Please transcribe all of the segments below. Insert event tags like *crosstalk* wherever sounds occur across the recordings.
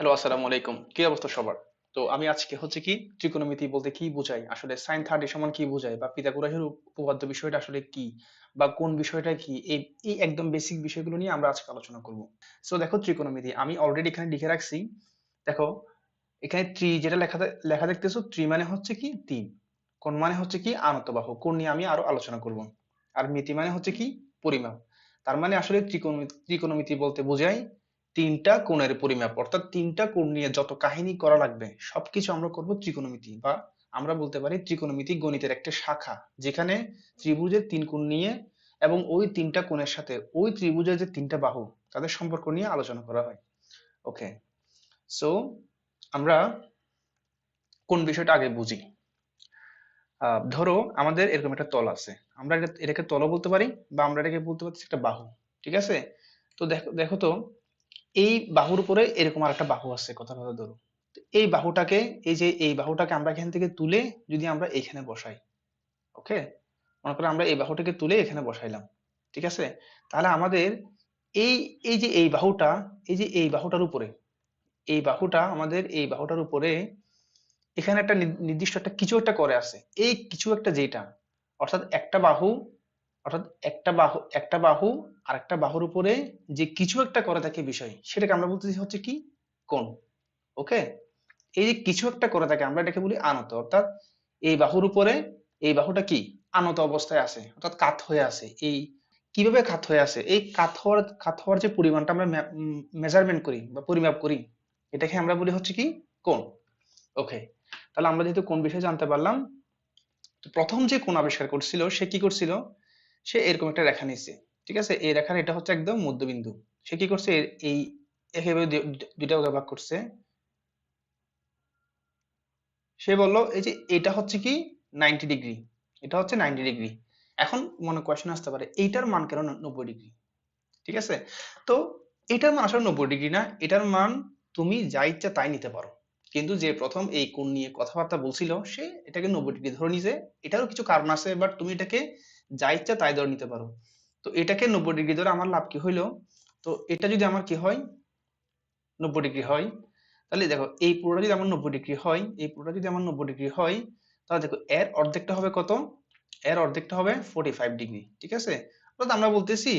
Hello আসসালামু আলাইকুম। কি অবস্থা সবার? তো আমি আজকে হচ্ছে কি, ত্রিকোণমিতি বলতে কি বোঝায় আসলে সাইন থার্টি সমান কি বোঝায় বা পিথাগোরাসের উপপাদ্য বিষয়টা আসলে কি? বা কোন বিষয়টা কি? এই এই একদম বেসিক বিষয়গুলো নিয়ে আমরা আজকে আলোচনা করব। সো দেখো ত্রিকোণমিতি, আমি অলরেডি এখানে লিখে রাখছি। দেখো, এখানে ত্রি যেটা লেখা লেখা দেখতেছো, ত্রি মানে হচ্ছে কি তিন। কোন মানে হচ্ছে কি আনত কোন নিয়ে আমি আরও আলোচনা করব। আর মিতি মানে হচ্ছে কি পরিমাপ। তার মানে আসলে ত্রিকোণমিতি ত্রিকোণমিতি বলতে বোঝায় তিনটা কোণের পরিমাপ, অর্থাৎ তিনটা কোণ নিয়ে যত কাহিনী করা লাগবে, সবকিছু আমরা করব ত্রিকোণমিতি বা আমরা বলতে পারি ত্রিকোণমিতি গণিতের একটা শাখা, যেখানে ত্রিভুজের তিন কোণ নিয়ে এবং ওই তিনটা কোণের সাথে ওই ত্রিভুজের যে তিনটা বাহু, তাদের সম্পর্ক নিয়ে আলোচনা করা হয়। ওকে সো আমরা কোন বিষয়টা আগে বুঝি? ধরো আমাদের এরকম একটা তল আছে, আমরা এটাকে তল বলতে পারি বা আমরা এটাকে বলতে পারছি একটা বাহু, ঠিক আছে? তো দেখো দেখো তো এই বাহুর উপরে এরকম আর একটা বাহু আছে, কথা কথা ধরো। এই বাহুটাকে, এই যে এই বাহুটাকে আমরা এখান থেকে তুলে যদি আমরা এখানে বসাই, ওকে? মনে করো আমরা এই বাহুটাকে তুলে এখানে বসাইলাম, ঠিক আছে? তাহলে আমাদের এই এই যে এই বাহুটা, এই যে এই বাহুটার উপরে, এই বাহুটা আমাদের এই বাহুটার উপরে এখানে একটা নির্দিষ্ট একটা কিছু একটা করে আছে। এই কিছু একটা যেটা অর্থাৎ একটা বাহু অর্থাৎ একটা বাহু একটা বাহু আর একটা বাহুর উপরে যে কিছু একটা করে থাকে বিষয়, সেটাকে আমরা বলতেছি হচ্ছে কি? কোণ। ওকে? এই যে কিছু একটা করে থাকে, আমরা এটাকে বলি আনত। অর্থাৎ এই বাহুর উপরে, এই বাহুটা কি? আনত অবস্থায় আছে। অর্থাৎ কাত হয়ে আছে। এই কীভাবে কাত হয়ে আছে? এই কাত হওয়ার কাত হওয়ার যে পরিমাণটা আমরা মেজারমেন্ট করি বা পরিমাপ করি, এটাকে আমরা বলি হচ্ছে কি? কোণ। ওকে? তাহলে আমরা যেহেতু কোন বিষয়ে জানতে পারলাম প্রথম যে কোন আবিষ্কার করছিল, সে কি করছিল? সে এরকম একটা রেখা নিচ্ছে ঠিক আছে? এই রেখার এটা হচ্ছে একদম মধ্যবিন্দু। সে কি করছে? এই দু- দুইটা ভাগে করছে। সে বলল, এই যে এটা হচ্ছে কি? Ninety degree. এটা হচ্ছে নাইনটি ডিগ্রি। এখন মনে কোয়েশ্চেন আসতে পারে, এইটার মান কেন নব্বই ডিগ্রি? ঠিক আছে? তো এটার মান আসলে নব্বই ডিগ্রি না। এটার মান তুমি যা ইচ্ছা তাই নিতে পারো। কিন্তু যে প্রথম এই কোণ নিয়ে কথাবার্তা বলছিল, সে এটাকে নব্বই ডিগ্রি ধরে নিছে। এটারও কিছু কারণ আছে বাট তুমি এটাকে যা ইচ্ছা তাই ধরে নিতে পারো। তো এটাকে নব্বই ডিগ্রি ধরে আমার লাভ কি হইল? তো এটা যদি আমার কি হয়? নব্বই ডিগ্রি হয়। তাহলে দেখো, এই পুরোটা যদি আমার নব্বই ডিগ্রি হয়, এই পুরোটা যদি আমার নব্বই ডিগ্রি হয়, তাহলে দেখো, এর অর্ধেকটা হবে কত? এর অর্ধেকটা হবে ফোর্টি ফাইভ ডিগ্রি, ঠিক আছে? অর্থাৎ আমরা বলতেছি,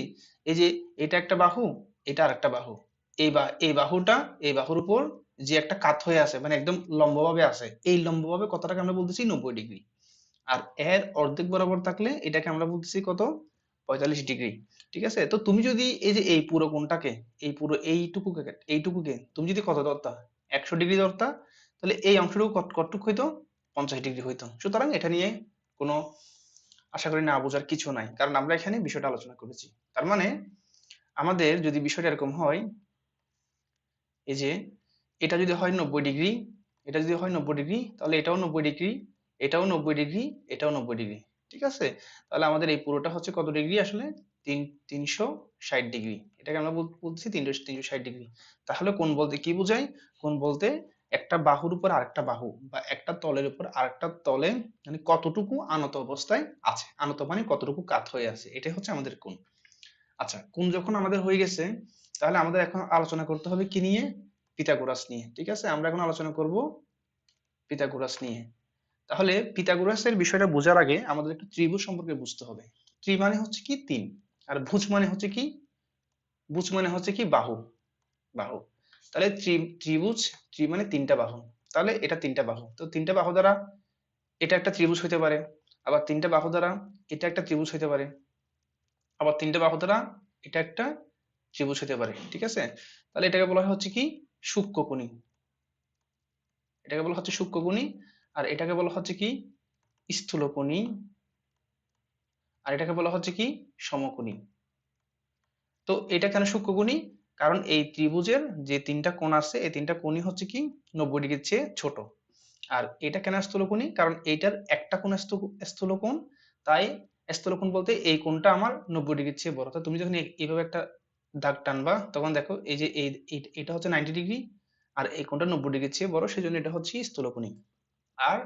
এই যে এটা একটা বাহু, এটা আর একটা বাহু। এই বা, এই বাহুটা, এই বাহুর উপর যে একটা কাত হয়ে আছে মানে একদম লম্বভাবে আছে, এই লম্বভাবে কতটাকে আমরা বলতেছি? নব্বই ডিগ্রি। আর এর অর্ধেক বরাবর থাকলে এটাকে আমরা বলতেছি কত? পঁয়তাল্লিশ ডিগ্রি। ঠিক আছে? তো তুমি যদি এই যে এই পুরো কোনটাকে এই পুরো এইটুকুকে এইটুকুকে তুমি যদি কত ধরতা? একশো ডিগ্রি ধরতা, তাহলে এই অংশটুকু কত, কতটুকু হইতো? পঞ্চাশ ডিগ্রি হইতো। সুতরাং এটা নিয়ে কোনো আশা করি না বোঝার কিছু নাই। কারণ আমরা এখানে বিষয়টা আলোচনা করেছি। তার মানে আমাদের যদি বিষয়টা এরকম হয়, এই যে এটা যদি হয় নব্বই ডিগ্রি, এটা যদি হয় নব্বই ডিগ্রি, তাহলে এটাও নব্বই ডিগ্রি এটাও নব্বই ডিগ্রি এটাও নব্বই ডিগ্রি ঠিক আছে? তাহলে আমাদের এই পুরোটা হচ্ছে কত ডিগ্রি আসলে? তিন, তিনশো ষাট ডিগ্রি এটাকে আমরা বল- বলতেছি তিনশো তিনশো ষাট ডিগ্রি তাহলে কোন বলতে কি বোঝায়? কোন বলতে একটা বাহুর উপর আরেকটা বাহু বা একটা তলের উপর আরেকটা তলে মানে কতটুকু আনত অবস্থায় আছে? আনত মানে কতটুকু কাত হয়ে আছে? এটাই হচ্ছে আমাদের কোন আচ্ছা কোন যখন আমাদের হয়ে গেছে, তাহলে আমাদের এখন আলোচনা করতে হবে কি নিয়ে? পিথাগোরাস নিয়ে, ঠিক আছে? আমরা এখন আলোচনা করব পিথাগোরাস নিয়ে। তাহলে পিথাগোরাসের বিষয়টা বোঝার আগে আমাদের একটু ত্রিভুজ সম্পর্কে বুঝতে হবে। ত্রি মানে হচ্ছে কি তিন, আর ভুজ মানে হচ্ছে কি, ভুজ মানে হচ্ছে কি বাহু বাহু। তাহলে ত্রিভুজ, ত্রি মানে তিনটা বাহু। তাহলে এটা তিনটা বাহু। তো তিনটা বাহু দ্বারা এটা একটা ত্রিভুজ হতে পারে, আবার তিনটা বাহু দ্বারা এটা একটা ত্রিভুজ হতে পারে, আবার তিনটা বাহু দ্বারা এটা একটা ত্রিভুজ হতে পারে, ঠিক আছে? তাহলে এটাকে বলা হচ্ছে কি, সূক্ষ্মকোণী। এটাকে বলা হচ্ছে সূক্ষ্মকোণী। আর এটাকে বলা হচ্ছে কি? স্থূলকোণী। আর এটাকে বলা হচ্ছে কি? সমকোণী। তো এটা কেন সূক্ষ্মকোণী? কারণ এই ত্রিভুজের যে তিনটা কোণ আছে, এই তিনটা কোণই হচ্ছে কি? নব্বই ডিগ্রির চেয়ে ছোট। আর এটা কেন স্থূলকোণী? কারণ এইটার একটা কোণ স্থূ- স্থূলকোণ। তাই স্থূলকোণ বলতে এই কোণটা আমার নব্বই ডিগ্রির চেয়ে বড়। তো তুমি যখন এইভাবে একটা দাগ টানবা, তখন দেখো এই যে এই, এই- এটা হচ্ছে নাইনটি ডিগ্রি। আর এই কোণটা নব্বই ডিগ্রির চেয়ে বড়, সেজন্য এটা হচ্ছে স্থূলকোণী। আর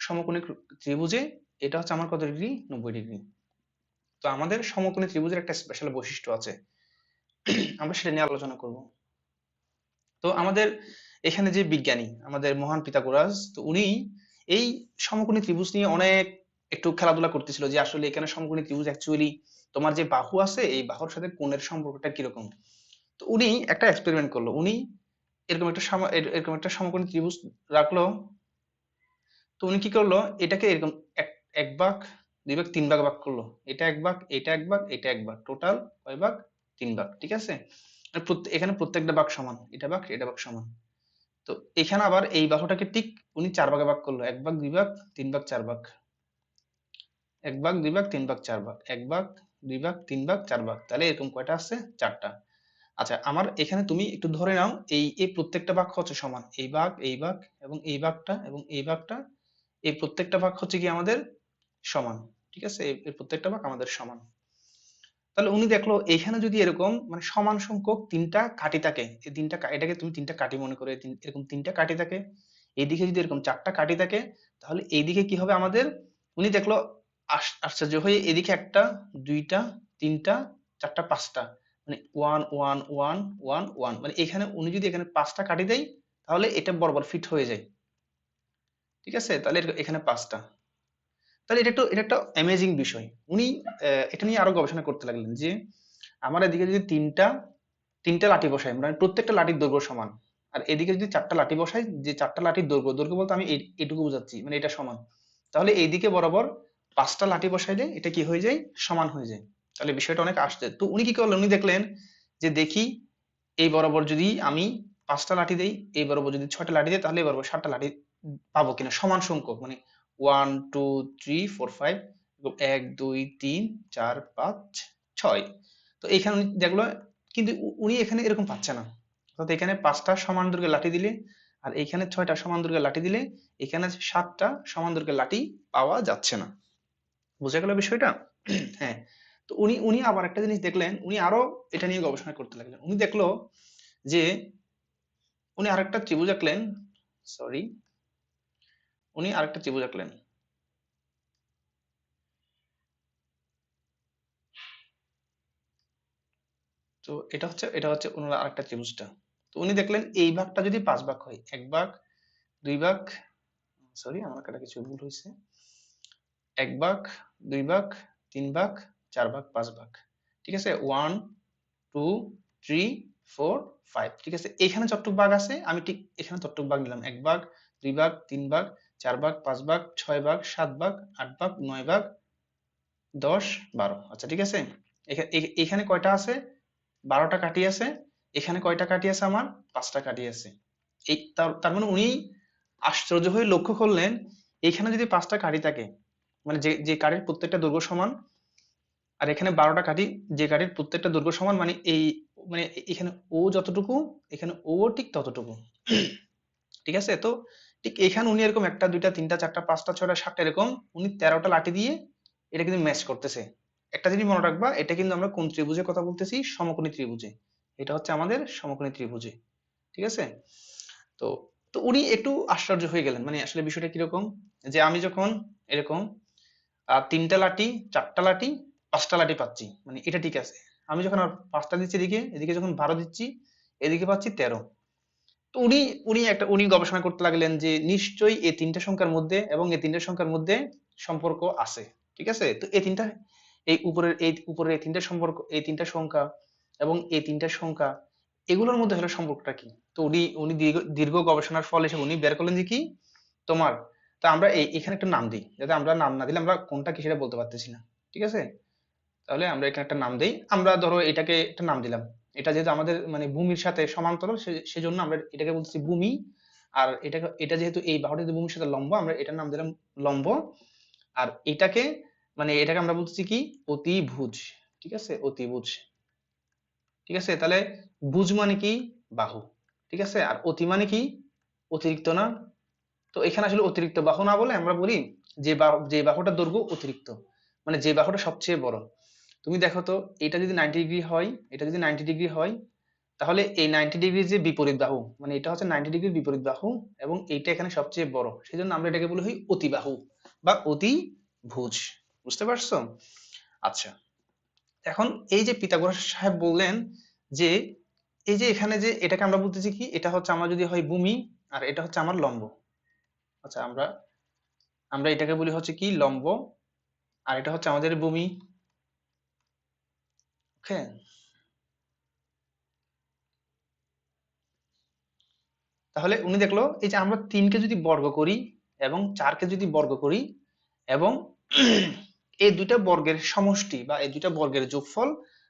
সমকোণী ত্রিভুজে এটা হচ্ছে আমার কত ডিগ্রি? নব্বই ডিগ্রি। তো আমাদের সমকোণী ত্রিভুজের একটা স্পেশাল বৈশিষ্ট্য আছে। আমরা সেটা নিয়ে আলোচনা করব। তো আমাদের এখানে যে বিজ্ঞানী, আমাদের মহান পিতাগোরাস তো উনি এই সমকোণী ত্রিভুজ নিয়ে অনেক একটু খেলাধুলা করতেছিল যে আসলে এখানে সমকোণী ত্রিভুজ অ্যাকচুয়ালি তোমার যে বাহু আছে, এই বাহুর সাথে কোণের সম্পর্কটা কীরকম? তো উনি একটা এক্সপেরিমেন্ট করল। উনি এরকম একটা এরকম একটা সমকোণী ত্রিভুজ রাখল। তো উনি কি করল? এটাকে এরকম এক ভাগ, দুই ভাগ, তিন ভাগ ভাগ করল। এটা এক ভাগ, এটা এক ভাগ, এটা এক ভাগ। টোটাল কয় ভাগ? তিন ভাগ, ঠিক আছে? এখানে প্রত্যেকটা ভাগ সমান। এটা ভাগ এটা ভাগ সমান। তো এখানে আবার এই বাহুটাকে ঠিক উনি চার ভাগে ভাগ করল। এক ভাগ, দুই ভাগ, তিন ভাগ, চার ভাগ। এক ভাগ, দুই ভাগ, তিন ভাগ, চার ভাগ। এক ভাগ, দুই ভাগ, তিন ভাগ, চার ভাগ। তাহলে এরকম কয়টা আছে? চারটা। আচ্ছা আমার এখানে তুমি একটু ধরে নাও, এই এই প্রত্যেকটা ভাগ হচ্ছে সমান। এই ভাগ এই ভাগ এবং এই ভাগটা এবং এই ভাগটা এই প্রত্যেকটা ভাগ হচ্ছে কি আমাদের সমান, ঠিক আছে? এই প্রত্যেকটা ভাগ আমাদের সমান। তাহলে উনি দেখল এখানে যদি এরকম মানে সমান সংখ্যক তিনটা কাটি থাকে, এই তিনটা এটাকে তুমি তিনটা কাটি মনে করে এরকম তিনটা কাটি থাকে এইদিকে যদি এরকম চারটা কাটি থাকে, তাহলে এইদিকে কি হবে আমাদের? উনি দেখল আশ্চর্য হয়ে এদিকে একটা, দুইটা, তিনটা, চারটা, পাঁচটা মানে one one one one one মানে এখানে উনি যদি এখানে পাঁচটা কাটি দেয়, তাহলে এটা বরাবর ফিট হয়ে যায়। ঠিক আছে? তাহলে এখানে পাঁচটা। তাহলে এটা একটু, এটা একটা অ্যামেজিং বিষয়। উনি এটা নিয়ে আরও গবেষণা করতে লাগলেন যে, আমার এদিকে যদি তিনটা তিনটা লাঠি বসাই মানে প্রত্যেকটা লাঠির দৈর্ঘ্য সমান, আর এদিকে যদি চারটা লাঠি বসাই, যে চারটা লাঠির দৈর্ঘ্য দৈর্ঘ্য বলতে আমি এটুকু বোঝাচ্ছি মানে এটা সমান। তাহলে এইদিকে বরাবর পাঁচটা লাঠি বসাইলে এটা কি হয়ে যায়? সমান হয়ে যায়। তাহলে বিষয়টা অনেক আসছে। তো উনি কি করলেন? উনি দেখলেন যে দেখি, এই বরাবর যদি আমি পাঁচটা লাঠি দেই, এই বরাবর যদি ছয়টা লাঠি দেই, তাহলে এই বরাবর সাতটা লাঠি পাবো কিনা? সমান সংখ্যক মানে one two three four five এক, দুই, তিন, চার, পাঁচ, ছয়। তো উনি দেখল, কিন্তু উনি এখানে এরকম পাচ্ছে না। অর্থাৎ এখানে পাঁচটা সমান দৈর্ঘ্যের লাঠি দিলে, আর এখানে ছয়টা সমান দৈর্ঘ্যের লাঠি দিলে, এখানে সাতটা সমান দৈর্ঘ্যের লাঠি পাওয়া যাচ্ছে না। বুঝা গেল বিষয়টা? *clears throat* হ্যাঁ। তো উনি উনি আবার একটা জিনিস দেখলেন, উনি আরও এটা নিয়ে গবেষণা করতে লাগলেন। উনি দেখল যে, উনি আরেকটা ত্রিভুজ আঁকলেন সরি উনি আরেকটা ত্রিভুজ আঁকলেন। তো এটা হচ্ছে এটা হচ্ছে ওনার আরেকটা ত্রিভুজটা। তো উনি দেখলেন এই ভাগটা যদি পাঁচ ভাগ হয়, এক ভাগ, দুই ভাগ সরি আমার কাটা কিছু ভুল হয়েছে। এক ভাগ, দুই ভাগ, তিন ভাগ, চার ভাগ, পাঁচ ভাগ। ঠিক আছে? One two three four five ঠিক আছে? এখানে যতটুক ভাগ আছে, আমি ঠিক এখানে ততটুক ভাগ নিলাম। এক ভাগ, দুই ভাগ, তিন ভাগ চার ভাগ, পাঁচ ভাগ, ছয় ভাগ, সাত ভাগ, আট ভাগ, নয় ভাগ, দশ, বারো। আচ্ছা ঠিক আছে? এখানে কয়টা আছে? বারোটা কাটি আছে। এখানে কয়টা কাটি আছে আমার? পাঁচটা কাটি আছে। এই তার মানে উনি আশ্চর্য হয়ে লক্ষ্য করলেন, এখানে যদি পাঁচটা কাটি থাকে মানে যে যে কাঠির প্রত্যেকটা দৈর্ঘ্য সমান, আর এখানে বারোটা কাঠি যে কাঠির প্রত্যেকটা দৈর্ঘ্য সমান মানে এই মানে এখানে ও যতটুকু, এখানে ও ঠিক ততটুকু। ঠিক আছে? তো ঠিক এখানে উনি এরকম একটা, দুইটা, তিনটা, চারটা, পাঁচটা, ছয়টা, সাতটা এরকম উনি তেরোটা লাঠি দিয়ে এটা কিন্তু ম্যাচ করতেছে। একটা জিনিস মনে রাখবা, এটা কিন্তু আমরা কোন ত্রিভুজের কথা বলতেছি? সমকোণী ত্রিভুজে। এটা হচ্ছে আমাদের সমকোণী ত্রিভুজে। ঠিক আছে? তো তো উনি একটু আশ্চর্য হয়ে গেলেন। মানে আসলে বিষয়টা কীরকম? যে আমি যখন এরকম তিনটা লাঠি, চারটা লাঠি, পাঁচটা লাঠি পাচ্ছি মানে এটা ঠিক আছে। আমি যখন আর পাঁচটা দিচ্ছি এদিকে এদিকে যখন বারো দিচ্ছি, এদিকে পাচ্ছি তেরো। উনি উনি একটা, উনি গবেষণা করতে লাগলেন যে নিশ্চয়ই এই তিনটা সংখ্যার মধ্যে এবং এই তিনটা সংখ্যার মধ্যে সম্পর্ক আছে, ঠিক আছে? তো এই তিনটা, এই উপরের এই উপরের এই তিনটা সম্পর্ক, এই তিনটা সংখ্যা এবং এই তিনটা সংখ্যা, এগুলোর মধ্যে হলো সম্পর্কটা কি? তো উনি উনি দীর্ঘ গবেষণার ফল হিসেবে উনি বের করলেন যে কি? তোমার, তা আমরা এই, এখানে একটা নাম দিই, যাতে আমরা নাম না দিলে আমরা কোনটা কি সেটা বলতে পারতেছি না, ঠিক আছে? তাহলে আমরা এখানে একটা নাম দিই, আমরা ধরো এটাকে একটা নাম দিলাম এটা যেহেতু আমাদের মানে ভূমির সাথে সমান্তরাল সেজন্য আমরা এটাকে বলছি ভূমি। আর এটা এটা যেহেতু এই বাহুটা যদি ভূমির সাথে লম্ব, আমরা এটার নাম দিলাম লম্ব। আর এটাকে মানে এটাকে আমরা বলছি কি? অতিভুজ, ঠিক আছে? অতিভুজ। ঠিক আছে? তাহলে ভুজ মানে কি? বাহু। ঠিক আছে? আর অতি মানে কি? অতিরিক্ত না? তো এখানে আসলে অতিরিক্ত বাহু না বলে আমরা বলি যে যে বাহুটার দৈর্ঘ্য অতিরিক্ত। মানে যে বাহুটা সবচেয়ে বড়। তুমি দেখো তো, এটা যদি নাইনটি ডিগ্রি হয়, এটা যদি নাইনটি ডিগ্রি হয়, তাহলে এই নাইনটি ডিগ্রি যে বিপরীত বাহু মানে এটা হচ্ছে নাইনটি ডিগ্রির বিপরীত বাহু এবং এইটা এখানে সবচেয়ে বড় সেই জন্য আমরা এটাকে বলি হই অতিবাহু বা অতি ভুজ বুঝতে পারছ? আচ্ছা এখন এই যে পিতাগোরাস সাহেব বললেন যে, এই যে এখানে যে এটাকে আমরা বলতেছি কি, এটা হচ্ছে আমার যদি হয় ভূমি আর এটা হচ্ছে আমার লম্ব। আচ্ছা আমরা আমরা এটাকে বলি হচ্ছে কি, লম্ব, আর এটা হচ্ছে আমাদের ভূমি। ওকে তাহলে উনি দেখল, এই যে আমরা তিনকে যদি বর্গ করি এবং চারকে যদি বর্গ করি এবং *clears throat* এই দুইটা বর্গের সমষ্টি বা এই দুইটা বর্গের যোগফল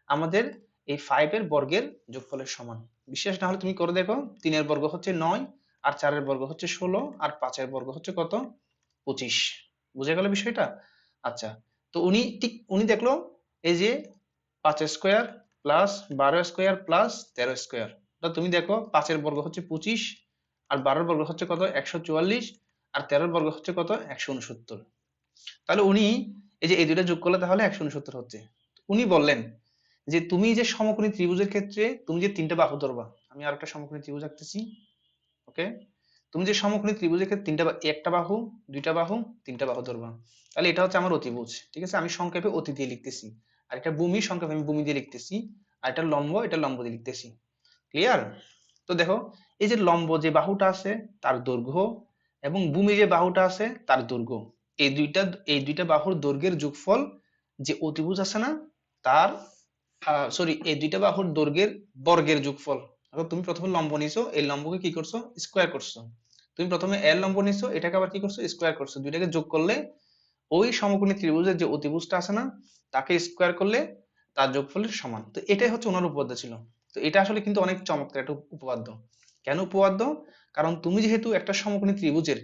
আমাদের এই ফাইভ এর বর্গের যোগফলের সমান। বিশ্বাস না হলে তুমি করে দেখো, তিনের বর্গ হচ্ছে নয় আর চারের বর্গ হচ্ছে ষোলো আর পাঁচের বর্গ হচ্ছে কত? পঁচিশ। বুঝে গেল বিষয়টা? আচ্ছা তো উনি ঠিক উনি দেখল, এই যে পাঁচ স্কোয়ার প্লাস বারো স্কোয়ার প্লাস তেরো স্কোয়ার। তুমি দেখো, পাঁচের বর্গ হচ্ছে পঁচিশ, আর বারোর বর্গ হচ্ছে কত? একশো চুয়াল্লিশ, আর তেরোর বর্গ হচ্ছে কত? একশো উনসত্তর। তাহলে উনি এই যে এই দুইটা যোগ করলে তাহলে একশো উনসত্তর হচ্ছে। উনি বললেন যে তুমি যে সমকোণী ত্রিভুজের ক্ষেত্রে তুমি যে তিনটা বাহু ধরবা, আমি আর একটা সমকোণী ত্রিভুজ আঁকতেছি, ওকে? তুমি যে সমকোণী ত্রিভুজের ক্ষেত্রে তিনটা একটা বাহু, দুইটা বাহু, তিনটা বাহু ধরবা। তাহলে এটা হচ্ছে আমার অতিভুজ, ঠিক আছে? আমি সংক্ষেপে অতি দিয়ে লিখতেছি। আর এটা ভূমি সংক্ষেপে আমি ভূমি দিয়ে লিখতেছি আর এটা লম্ব এটা লম্ব দিয়ে লিখতেছি। ক্লিয়ার তো দেখো, এই যে লম্ব যে বাহুটা আছে, তার দৈর্ঘ্য এবং ভূমি যে বাহুটা আছে, তার দৈর্ঘ্য। এই দুইটা এই দুইটা বাহুর দৈর্ঘ্যের যোগফল যে অতিভুজ আছে না, তার সরি এই দুইটা বাহুর দৈর্ঘ্যের বর্গের যোগফল। তুমি প্রথমে লম্ব নিছো, এই লম্বকে কি করছ? স্কোয়ার করছ। তুমি প্রথমে এর লম্ব নিছো, এটাকে আবার কি করছ? স্কোয়ার করছ। দুইটাকে যোগ করলে ওই সমকোণী ত্রিভুজের যে অতিভুজটা আছে না, তাকে স্কোয়ার করলে তার যোগফলের সমান। তো এটাই হচ্ছে ওনার উপপাদ্য ছিল। তো এটা আসলে কিন্তু অনেক চমৎকার একটা উপপাদ্য। কেন উপপাদ্য? কারণ তুমি যেহেতু একটা সমকোণী ত্রিভুজের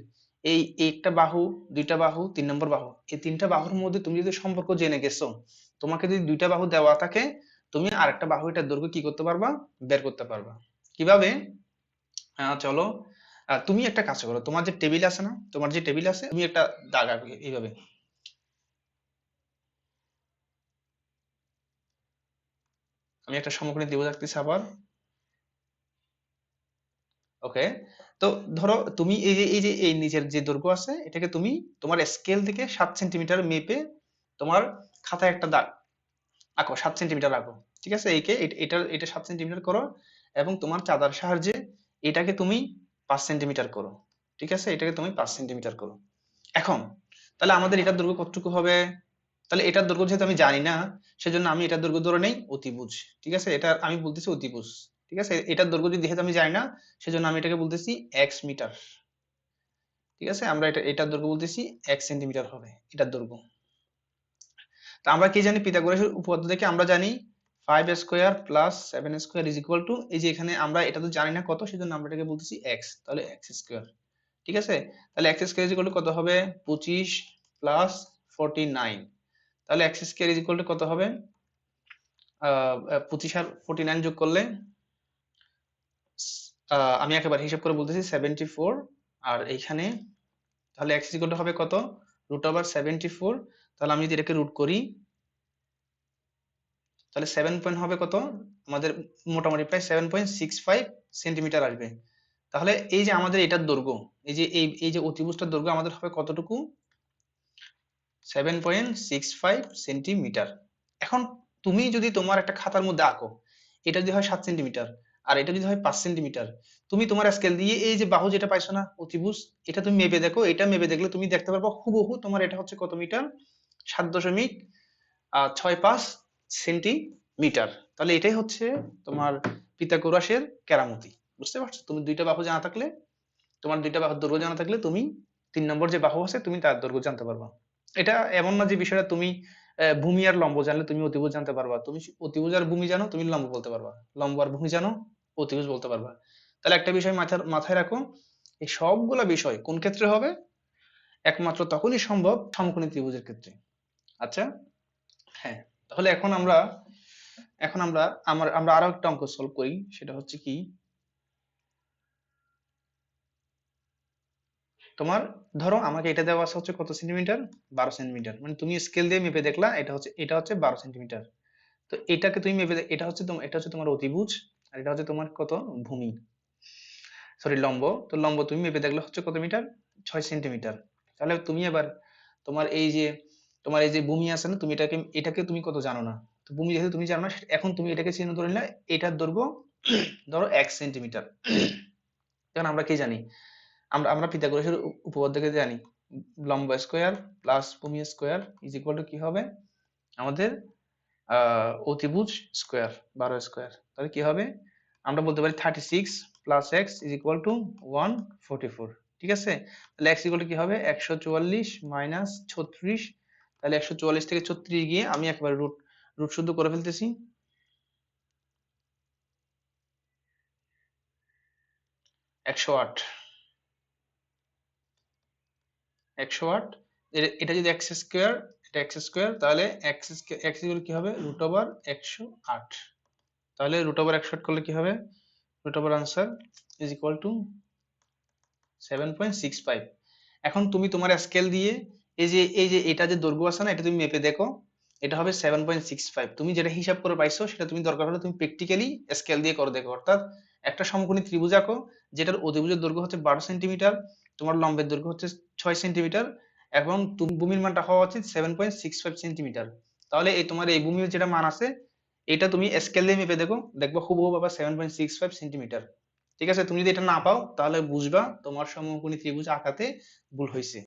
এই একটা বাহু, দুইটা বাহু, তিন নম্বর বাহু, এই তিনটা বাহুর মধ্যে তুমি যদি সম্পর্ক জেনে গেছো, তোমাকে যদি দুইটা বাহু দেওয়া থাকে, তুমি আরেকটা বাহু এটার দৈর্ঘ্য কি করতে পারবা? বের করতে পারবা। কীভাবে? চলো। তুমি একটা কাজ করো। তোমার যে টেবিল আছে না, তোমার যে টেবিল আছে, তুমি একটা দাগ আঁকবে এইভাবে। আমি একটা সমকোণী ত্রিভুজ আঁকতেছি আবার। ওকে তো ধরো তুমি এই যে এই যে, এই নিচের যে দৈর্ঘ্য আছে, এটাকে তুমি তোমার স্কেল থেকে সাত সেন্টিমিটার মেপে তোমার খাতায় একটা দাগ আঁকো, সাত সেন্টিমিটার আঁকো। ঠিক আছে? এইকে এটা এটা সাত সেন্টিমিটার করো এবং তোমার চাঁদার সাহায্যে এটাকে তুমি পাঁচ সেন্টিমিটার করো। ঠিক আছে? এটাকে তুমি পাঁচ সেন্টিমিটার করো। এখন, তাহলে আমাদের এটার দৈর্ঘ্য কতটুকু হবে? তাহলে এটার দৈর্ঘ্য যেহেতু আমি জানি না, সেজন্য আমি এটার দৈর্ঘ্য ধরে নেই অতিভুজ, ঠিক আছে? এটা আমি বলতেছি অতিভুজ, ঠিক আছে? এটার দৈর্ঘ্য যদি যেহেতু আমি জানি না, সেজন্য আমি এটাকে বলতেছি এক্স মিটার ঠিক আছে? আমরা এটা, এটার দৈর্ঘ্য বলতেছি এক সেন্টিমিটার হবে, এটার দৈর্ঘ্য। তা আমরা কি জানি? পিথাগোরাসের উপপাদ্য থেকে আমরা জানি five square plus seven square is equal to এই যে এখানে আমরা এটা তো জানি না কত, সেজন্য আমরা এটাকে বলতেছি এক্স তাহলে এক্স স্কোয়ার ঠিক আছে? তাহলে x square is equal to কত হবে? পঁচিশ প্লাস ফোরটি নাইন তাহলে x square is equal to কত হবে? পঁচিশ আর ফোরটি নাইন যোগ করলে আমি একেবারে হিসাব করে বলতেছি সেভেন্টি ফোর আর এইখানে তাহলে এক্স টু হবে কত? রুট ওভার সেভেন্টি ফোর তাহলে আমি যদি এটাকে রুট করি, তাহলে সেভেন পয়েন্ট হবে কত? আমাদের মোটামুটি প্রায় seven point six five centimetre আসবে। তাহলে এই যে আমাদের এটার দৈর্ঘ্য, এই যে, এই এই যে অতিভুজটার দৈর্ঘ্য আমাদের হবে কতটুকু? Seven point six five centimetre এখন তুমি যদি তোমার একটা খাতার মধ্যে আঁকো, এটা যদি হয় সাত সেন্টিমিটার আর এটা যদি হয় পাঁচ সেন্টিমিটার তুমি তোমার স্কেল দিয়ে এই যে বাহু যেটা পাইছো না, অতিভুজ, এটা তুমি মেপে দেখো, এটা মেপে দেখলে তুমি দেখতে পারব হুবহু তোমার এটা হচ্ছে কত মিটার সাত দশমিক ছয় পাঁচ সেন্টিমিটার তাহলে এটাই হচ্ছে তোমার পিতাগোরাসের কেরামতি। বুঝতে পারছ? তুমি দুইটা বাহু জানা থাকলে, তোমার দুইটা বাহুর দৈর্ঘ্য জানা থাকলে তুমি তিন নম্বর যে বাহু আছে, তুমি তার দৈর্ঘ্য জানতে পারবা। এটা এমন না যে বিষয়টা তুমি ভূমি আর লম্ব জানলে তুমি অতিভুজ জানতে পারবা। তুমি অতিভুজ আর ভূমি জানো, তুমি লম্ব বলতে পারবা। লম্ব আর ভূমি জানো, অতিভুজ বলতে পারবা। তাহলে একটা বিষয় মাথায় মাথায় রাখো, এই সবগুলা বিষয় কোন ক্ষেত্রে হবে? একমাত্র তখনই সম্ভব সমকোণী ত্রিভুজের ক্ষেত্রে। আচ্ছা? হ্যাঁ তাহলে এখন আমরা এখন আমরা, আমার, আমরা আরও একটা অঙ্ক সলভ করি, সেটা হচ্ছে কি? তোমার, ধরো আমাকে এটা দেওয়া আছে হচ্ছে কত সেন্টিমিটার বারো সেন্টিমিটার মানে তুমি স্কেল দিয়ে মেপে দেখলা, এটা হচ্ছে এটা হচ্ছে বারো সেন্টিমিটার তো এটাকে তুমি মেপে এটা হচ্ছে তোমার, এটা হচ্ছে তোমার অতিভুজ, আর এটা হচ্ছে তোমার কত? ভূমি। সরি লম্ব। তো লম্ব তুমি মেপে দেখলে হচ্ছে কত মিটার ছয় সেন্টিমিটার তাহলে তুমি এবার তোমার এই যে, তোমার এই যে ভূমি আছে না, তুমি এটাকে এটাকে তুমি কত জানো না? তো ভূমি যেহেতু তুমি জানো না এখন তুমি এটাকে চিহ্ন ধরে নিলে, এটার দৈর্ঘ্য, ধরো এক সেন্টিমিটার এখন আমরা কি জানি? আমরা আমরা পিথাগোরাসের উপপাদ্যকে জানি, লম্ব স্কোয়ার প্লাস ভূমি স্কোয়ার ইজ ইকুয়াল টু কি হবে? আমাদের অতিভুজ স্কোয়ার, বারো স্কোয়ার। তাহলে কি হবে? আমরা বলতে পারি thirty six plus x is equal to one forty four ঠিক আছে? তাহলে এক্স ইকুয়াল টু কি হবে? একশো চুয়াল্লিশ মাইনাস ছত্রিশ। তাহলে একশো চুয়াল্লিশ থেকে ছত্রিশ গিয়ে আমি একবারে রুট রুট শুদ্ধ করে ফেলতেছি। একশো আট। একশো আট এটা যদি এক্স স্কোয়ার, এটা এক্স স্কোয়ার, তাহলে এক্স এক্স কি হবে? রুট ওভার একশো আট। তাহলে রুট ওভার একশো আট করলে কি হবে? Root over answer is equal to seven point six five. এখন তুমি তোমার স্কেল দিয়ে, এই যে এই যে, এটা যে দৈর্ঘ্য আছে না, এটা তুমি মেপে দেখো। এটা হবে সেভেন পয়েন্ট সিক্স ফাইভ। তুমি যেটা হিসাব করে পাইছো, সেটা তুমি দরকার হলে তুমি প্র্যাকটিক্যালি স্কেল দিয়ে করে দেখো। অর্থাৎ একটা সমকোণী ত্রিভুজ আঁকো, যেটার অধিভুজের দৈর্ঘ্য হচ্ছে বারো সেন্টিমিটার তোমার লম্বের দৈর্ঘ্য হচ্ছে ছয় সেন্টিমিটার এবং ভূমির মানটা হওয়া উচিত seven point six five centimetre তাহলে এই তোমার এই ভূমির যেটা মান আছে, এটা তুমি স্কেল দিয়ে মেপে দেখো, দেখব হুবহু বাবা seven point six five centimetre ঠিক আছে? তুমি যদি এটা না পাও, তাহলে বুঝবা তোমার সমকোণী ত্রিভুজ আঁকাতে ভুল হয়েছে।